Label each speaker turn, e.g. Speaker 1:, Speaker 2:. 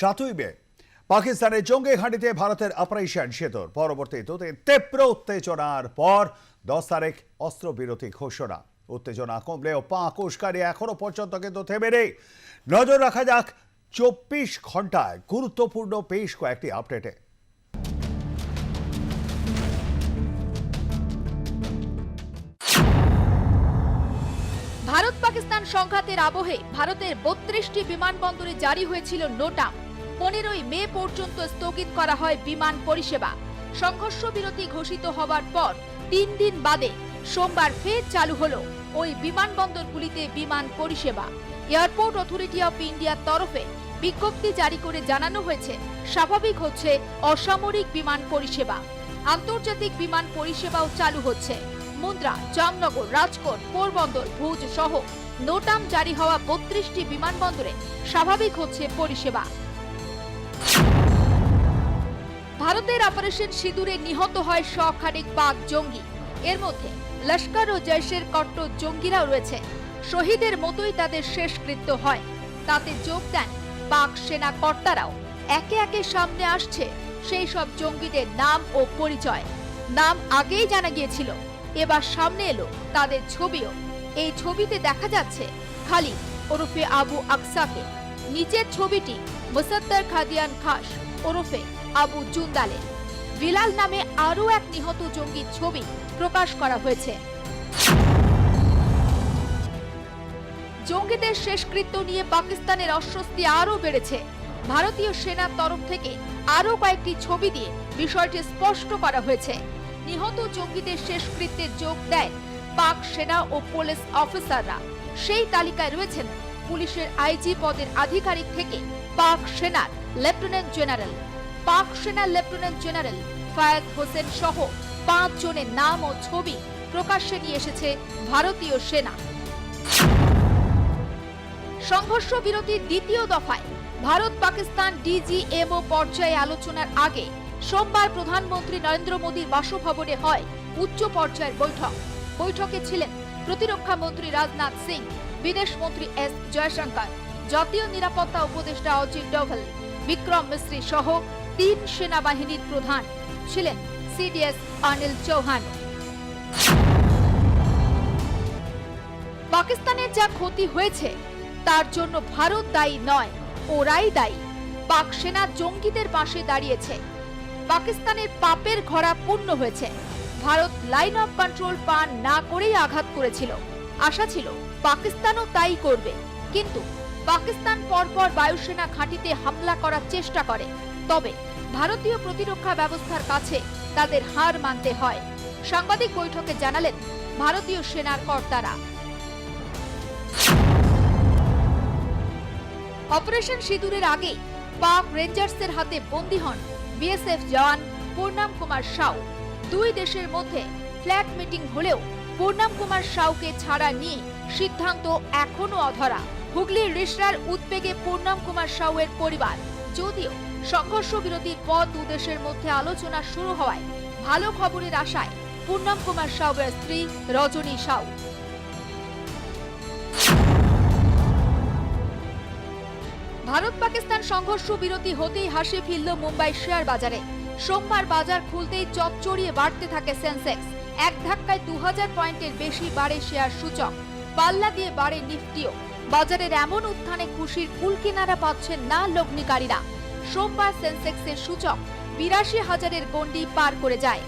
Speaker 1: সাতই মে, পাকিস্তানের জঙ্গি ঘাঁটিতে ভারতের অপারেশন সেতুর পরবর্তী দুদিন তীব্র উত্তেজনার পর দশ তারিখ অস্ত্রবিরতি ঘোষণা। উত্তেজনা কমলেও পাক উস্কানি এখনও পর্যন্ত কিন্তু থেমে নেই। নজর রাখা যাক চব্বিশ ঘন্টায় গুরুত্বপূর্ণ বেশ কয়েকটি আপডেটে।
Speaker 2: ভারত পাকিস্তান সংঘাতের আবহে ভারতের বত্রিশটি বিমানবন্দরে জারি হয়েছিল নোটাম। পনেরোই মে পর্যন্ত স্থগিত করা হয় বিমান পরিষেবা। সংঘর্ষ বিরতি ঘোষিত হবার পর তিন দিন বাদে সোমবার ফের চালু হলো ওই বিমানবন্দরগুলিতে বিমান পরিষেবা। এয়ারপোর্ট অথরিটি অফ ইন্ডিয়ার তরফে বিজ্ঞপ্তি জারি করে জানানো হয়েছে, স্বাভাবিক হচ্ছে অসামরিক বিমান পরিষেবা। আন্তর্জাতিক বিমান পরিষেবাও চালু হচ্ছে। মুন্দ্রা, জামনগর, রাজকোট, পোরবন্দর, ভুজ সহ নোটাম জারি হওয়া বত্রিশটি বিমানবন্দরে স্বাভাবিক হচ্ছে পরিষেবা। ভারতের অপারেশন সিঁদুরে নিহত হয় শখানেক পাক জঙ্গি। এর মধ্যে লস্কর ও জৈশের কট্টর জঙ্গিরাও রয়েছে। শহীদের মতোই তাদের শেষকৃত্য হয়। তাতে যোগ দেন পাক সেনা কর্তারাও। একে একে সামনে আসছে সেই সব জঙ্গিদের নাম ও পরিচয়। নাম আগেই জানা গিয়েছিল। এবার সামনে এলো তাদের ছবিও। এই ছবিতে দেখা যাচ্ছে খালি ওরফে আবু আকসাকে। নিচের ছবিটি মুসাদ্দার খাদিয়ান খাস ওরফে আবু জুন্দালের বিলাল নামে আরও এক নিহত জঙ্গির ছবি প্রকাশ করা হয়েছে। জঙ্গিদের শেষকৃত্য নিয়ে পাকিস্তানের অস্বস্তি আরও বেড়েছে। ভারতীয় সেনার তরফ থেকে আরও কয়েকটি ছবি দিয়ে বিষয়টি স্পষ্ট করা হয়েছে। নিহত জঙ্গিদের শেষকৃত্যে যোগ দেয় পাক সেনা ও পুলিশ অফিসাররা। সেই তালিকায় রয়েছেন পুলিশের আইজি পদের আধিকারিক থেকে পাক সেনার লেফটেন্যান্ট জেনারেল, পাক সেনার লেফটেন্যান্ট জেনারেল ফায়াদ হোসেন সহ পাঁচ জনের নাম ও ছবি প্রকাশ্যে নিয়ে এসেছে ভারতীয় সেনা। সংঘর্ষ বিরতির দ্বিতীয় দফায় ভারত পাকিস্তান ডিজিএমও পর্যায়ে আলোচনার আগে সোমবার প্রধানমন্ত্রী নরেন্দ্র মোদীর বাসভবনে হয় উচ্চ পর্যায়ের বৈঠক। বৈঠকে ছিলেন প্রতিরক্ষা মন্ত্রী রাজনাথ সিং বিদেশ মন্ত্রী এস জয়শঙ্কর, জাতীয় নিরাপত্তা উপদেষ্টা অজিত ডোভাল, বিক্রম মিস্ত্রি সহ তিন সেনাবাহিনীর প্রধান ছিলেন সিডিএস অনিল চৌহান। পাকিস্তানের যা ক্ষতি হয়েছে, তার জন্য ভারত দায়ী নয়, ওরাই দায়ী। পাক সেনা জঙ্গিদের পাশে দাঁড়িয়েছে। পাকিস্তানের পাপের ঘরা পূর্ণ হয়েছে। ভারত লাইন অফ কন্ট্রোল পান না করেই আঘাত করেছিল। আশা ছিল পাকিস্তানও তাই করবে। কিন্তু পাকিস্তান পরপর বায়ুসেনা ঘাঁটিতে হামলা করার চেষ্টা করে। তবে ভারতীয় প্রতিরক্ষা ব্যবস্থার কাছে তাদের হার মানতে হয়। সাংবাদিক বৈঠকে জানালেন ভারতীয় সেনার কর্তারা। অপারেশন সিঁদুরের আগে পাক রেঞ্জার্সের হাতে বন্দী হন বিএসএফ জওয়ান পূর্ণাম কুমার সাউ। দুই দেশের মধ্যে ফ্ল্যাট মিটিং হলেও পূর্ণাম কুমার সাউকে ছাড়া নিয়ে সিদ্ধান্ত এখনও অধরা। হুগলির রিসরার উদ্বেগে পূর্ণাম কুমার সাউয়ের পরিবার, যদিও সংঘর্ষ বিরতির পর দু দেশের মধ্যে আলোচনা শুরু হওয়ায় ভালো খবরের আশায় পূর্ণাম কুমার সাউয়ের স্ত্রী রজনী সাউ। ভারত পাকিস্তান সংঘর্ষ বিরতি হতেই হাসি ফিরল মুম্বাই শেয়ার বাজারে। সোমবার বাজার খুলতেই চচ্চড়িয়ে বাড়তে থাকে সেন্সেক্স। এক ধাক্কায় দু হাজার পয়েন্টের বেশি বাড়ে শেয়ার সূচক। পাল্লা দিয়ে বাড়ে নিফটিও। বাজারের এমন উত্থানে খুশির কুল কিনারা পাচ্ছেন না লগ্নিকারীরা। সোমবার সেন্সেক্সের সূচক বিরাশি হাজারের গণ্ডি পার করে যায়।